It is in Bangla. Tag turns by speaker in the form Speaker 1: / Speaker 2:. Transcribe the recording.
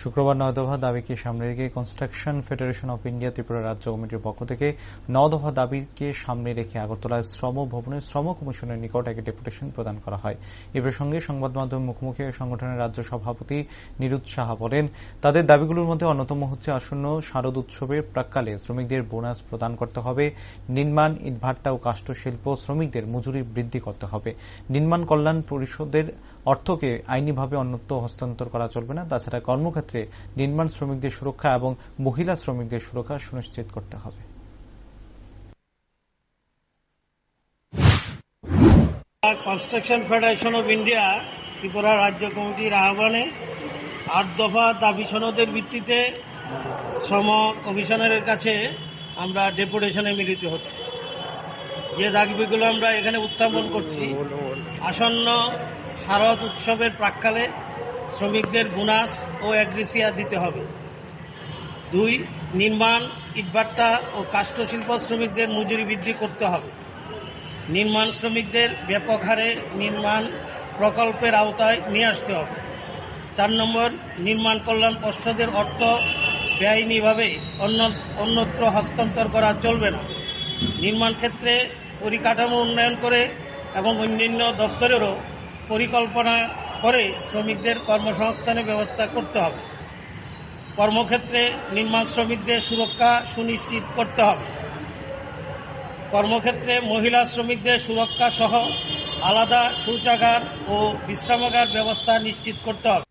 Speaker 1: শুক্রবার নয় দফা দাবিকে সামনে রেখে construction federation of India Tripura রাজ্য কমিটির পক্ষ থেকে ন দফা দাবিকে সামনে রেখে আগরতলায় শ্রম ভবনে শ্রম কমিশনের নিকট এক ডেপুটেশন প্রদান করা হয়। এ প্রসঙ্গে সংবাদ মাধ্যমের মুখোমুখি সংগঠনের রাজ্য সভাপতি নিরুৎ সাহা বলেন, তাদের দাবিগুলোর মধ্যে অন্যতম হচ্ছে আসন্ন শারদ উৎসবের প্রাককালে শ্রমিকদের বোনাস প্রদান করতে হবে, নির্মাণ, ইটভাট্টা ও কাষ্ঠশিল্প শ্রমিকদের মজুরি বৃদ্ধি করতে হবে। নির্মাণ কল্যাণ পরিষদের অর্থকে আইনিভাবে অন্যত্র হস্তান্তর করা চলবে না, তাছাড়া কর্মক্ষেত্রে নির্মাণ শ্রমিকদের সুরক্ষা এবং মহিলা শ্রমিকদের সুরক্ষা সুনিশ্চিত করতে হবে।
Speaker 2: Construction federation of India Tripura রাজ্য কমিটির আহ্বানে আট দফা দাবি সনদের ভিত্তিতে শ্রম কমিশনারের কাছে আমরা ডেপুটেশনে মিলিত হচ্ছি। যে দাবিগুলো আমরা এখানে উত্থাপন করছি, আসন্ন শারদ উৎসবের প্রাককালে শ্রমিকদের বোনাস ও অ্যাগ্রিসিয়া দিতে হবে। দুই, নির্মাণ, ইটভাট্টা ও কাষ্ঠশিল্প শ্রমিকদের মজুরি বৃদ্ধি করতে হবে। নির্মাণ শ্রমিকদের ব্যাপক হারে নির্মাণ প্রকল্পের আওতায় নিয়ে আসতে হবে। চার নম্বর, নির্মাণ কল্যাণ পর্ষদের অর্থ বেআইনিভাবে অন্য, অন্যত্র হস্তান্তর করা চলবে না। নির্মাণ ক্ষেত্রে পরিকাঠামো উন্নয়ন করে এবং অন্যান্য দপ্তরেরও পরিকল্পনা করে শ্রমিকদের কর্মসংস্থানের ব্যবস্থা করতে হবে। কর্মক্ষেত্রে নির্মাণ শ্রমিকদের সুরক্ষা সুনিশ্চিত করতে হবে। কর্মক্ষেত্রে মহিলা শ্রমিকদের সুরক্ষা সহ আলাদা শৌচাগার ও বিশ্রামাগার ব্যবস্থা নিশ্চিত করতে হবে।